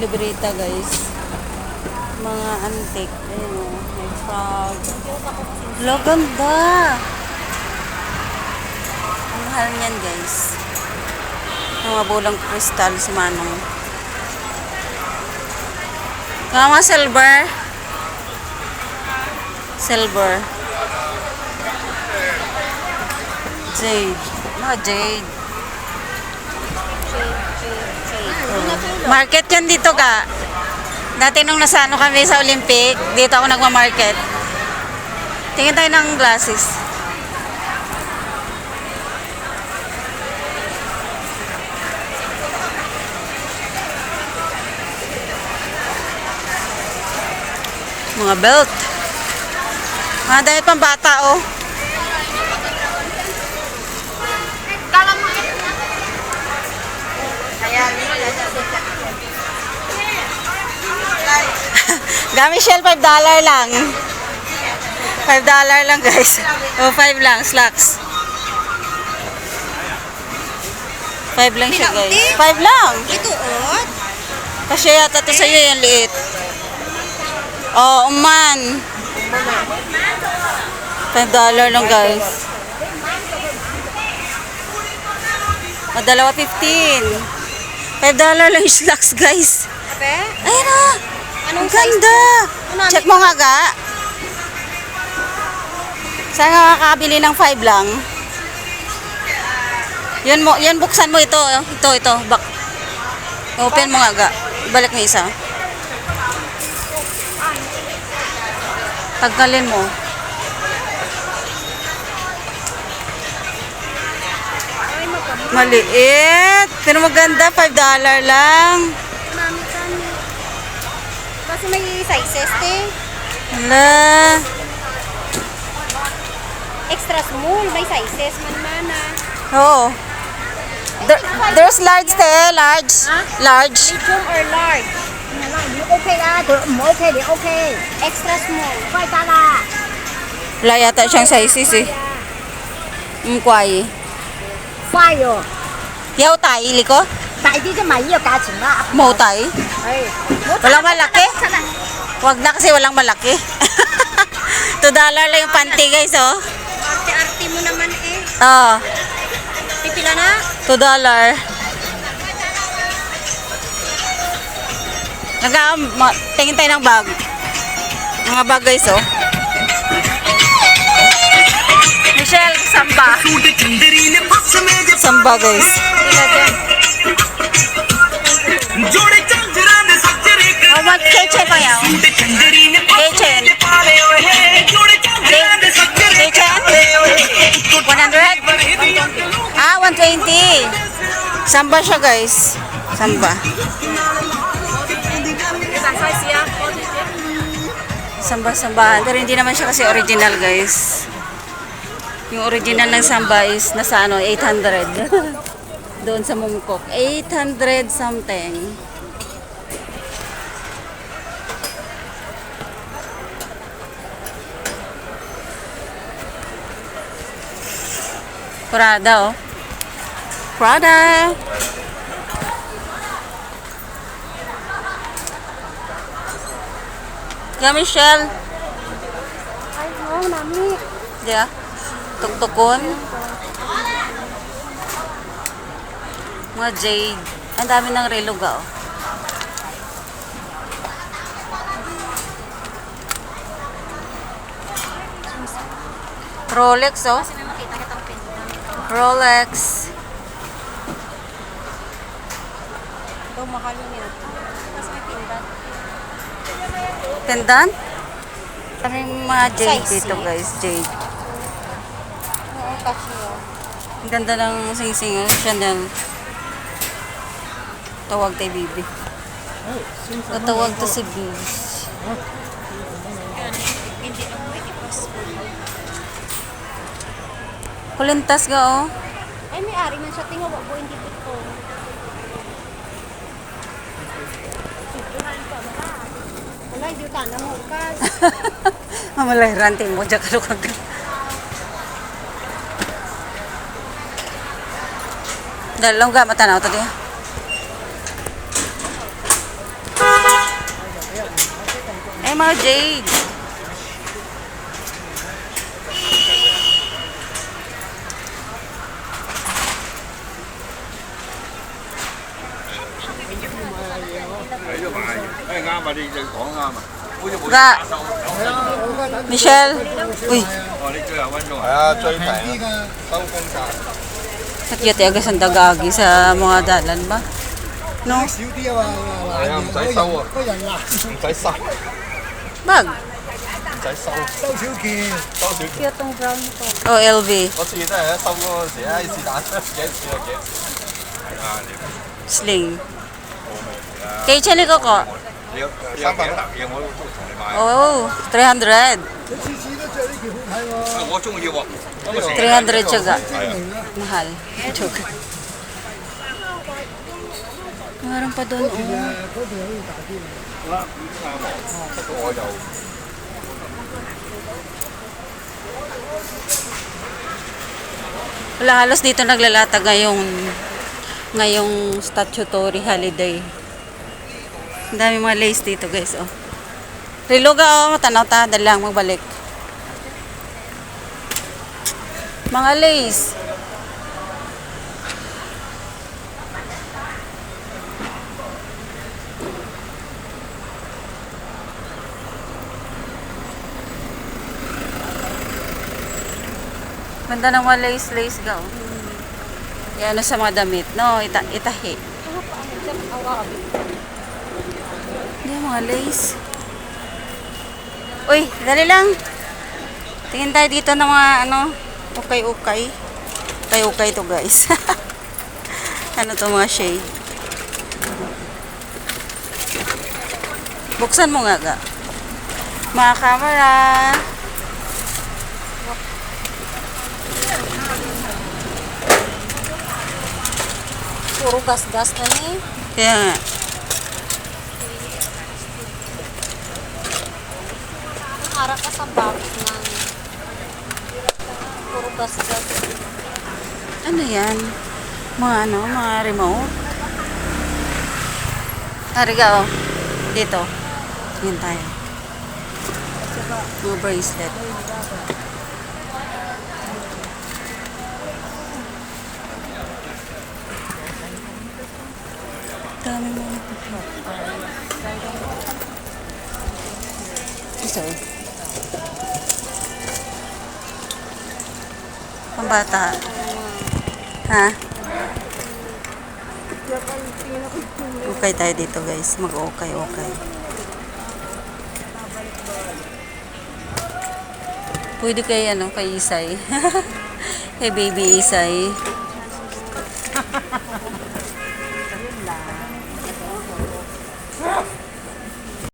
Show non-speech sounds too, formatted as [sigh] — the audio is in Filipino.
libreta guys. Mga antique. Ayun o. May frog. Wala, ganda. Ang mahal niyan guys. Mga bulang kristal si Manong. Mga silver. Silver. Jade. Mga jade. Market yan dito ka. Dati nung nasa ano kami sa Olympic, dito ako nagma-market. Tingin tayo ng glasses. Mga belt. Mga dahil pang bata oh. Gamit shell, 5 dollar lang. 5 dollar lang guys. O 5 lang, slacks. 5 lang siya guys. 5 lang. Ito, oh. Kasi yata to sa'yo yung liit. Oh, uman. 5 dollar lang guys. O, dalawa 15. 5 dollar lang yung slacks guys. Ape? Ayun na. Ang Anong size ganda. Ano, Check mo nga ga. Saan ka makakabili ng 5 lang? Yan mo, yan buksan mo ito. oh. Ito, ito. Bak. Open mo nga ga. Balik mo isa. Tagkalin mo. Maliit. Pero maganda. 5 dollar lang. Kasi may sizes, te. Hala. Extra small, may sizes, manmana. Oo. There, there's large, te. Large. Large. Medium or large? Okay lah, okay, okay. Extra small. Kuwai tala. Wala yata siyang sizes eh. Mkwai. Kuwai oh. Yaw tayo, liko? Tayo dito maiyo ka chunga. Mo tay. Ay. Walang malaki. Wag na kasi walang malaki. [laughs] to dollar lang yung panty guys oh. Arte-arte mo naman eh. Oo. Oh. Pipila na? To dollar. Naga, tingin tayo ng bag. Mga bag guys oh. Michelle, samba. Samba guys. Samba guys. बहुत खेचे पाया खेचे खेचे 100 ah 120 samba siya guys. Samba. Samba sambahan pero hindi naman siya kasi original guys. Yung original ng samba is nasa ano 800 [laughs] Doon sa Mungkok. 800 something. Prada oh. Prada. Yeah, Michelle. Ay, oo, mami. Yeah. Tuktukon. Mga jade. Ang dami ng relog ah. oh. Rolex oh. Rolex. Ito, mahal yun yun. Kasi may pendant. Mga jade Size dito guys. Jade. Oo, kasi yun. Ang ganda ng sing-sing. Siya ng tawag kay Bibi. Tatawag to si Bibi. Hindi na. Kulintas ga oh. Ay, may ari man siya. Tingnan mo, hindi ito. Wala, hindi ka na mo. Kas. Mamalay ranting mo dyan kalukag. Dalawang ga matanaw to diya. Ay, mga jade. Ga. Michelle. Uy, 系啊，最平啊，收工价。 nakita agad ang dagagi sa mga dalan ba? No? 少啲啊嘛，系啊，唔使收啊，个人难，唔使收，唔 Bag. 使收，收少件，收少件。 Cute tong brown ko. O, LV. 嗰次都系一收嗰阵时，唉是但几多钱啊几多钱？啊， Sling. Kay Chali ko ko. 你有你有几多嘢我都同你买。 Oh, 300. 次次都着呢件好睇喎。我中意喎。 300 tsaga. 系啊。 Mahal. Joke. Meron pa doon, oh. Wala halos dito naglalata ngayong ngayong statutory holiday. Ang dami mga lace dito guys, oh. Riluga, oh, matanaw ta, dali lang magbalik. Mga lace. Ganda ng mga lace-lace ga, oh. Yan, ano sa mga damit, no? Ita itahi. Yan, mga lace. Uy, dali lang. Tingin tayo dito ng mga, ano, ukay-ukay. Ukay-ukay to, guys. [laughs] ano to mga shade? Buksan mo nga, ga. Mga camera. Puro gas-gas na ni. Kaya nga. Para ka sa box ng puro gas-gas. Ano yan? Mga ano, mga remote? Ariga, oh. Dito. Yan tayo. Mga bracelet. Dami mo. Isa, oh. Pambata. Ha? Okay tayo dito guys. Mag-okay, okay. Pwede kay ano, kay Isay. [laughs] kay baby Isay.